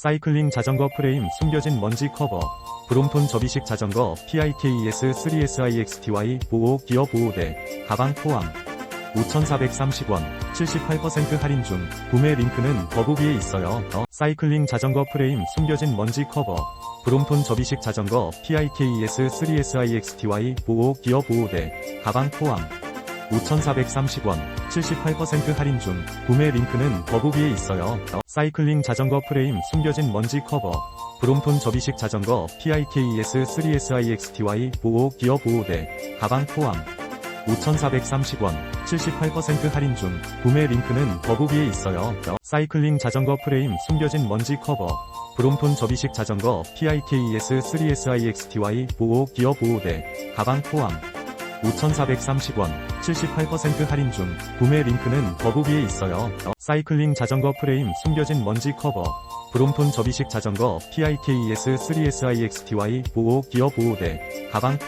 사이클링 자전거 프레임 숨겨진 먼지 커버 브롬톤 접이식 자전거 PIKES 3SIXTY 보호 기어 보호대 가방 포함 5,430원 78% 할인 중 구매 링크는 더보기에 있어요. 더 사이클링 자전거 프레임 숨겨진 먼지 커버 브롬톤 접이식 자전거 PIKES 3SIXTY 보호 기어 보호대 가방 포함 5,430원 78% 할인 중 구매 링크는 더보기에 있어요. 더 사이클링 자전거 프레임 숨겨진 먼지 커버 브롬톤 접이식 자전거 PIKES 3SIXTY 보호 기어 보호대 가방 포함 5,430원 78% 할인 중 구매 링크는 더보기에 있어요. 더 사이클링 자전거 프레임 숨겨진 먼지 커버 브롬톤 접이식 자전거 PIKES 3SIXTY 보호 기어 보호대 가방 포함 5,430원 78% 할인 중 구매 링크는 더보 기에 있어요. 더 사이클링 자전거 프레임 숨겨진 먼지 커버 브롬톤 접이식 자전거 PIKES 3SIXTY 보호 기어 보호대 가방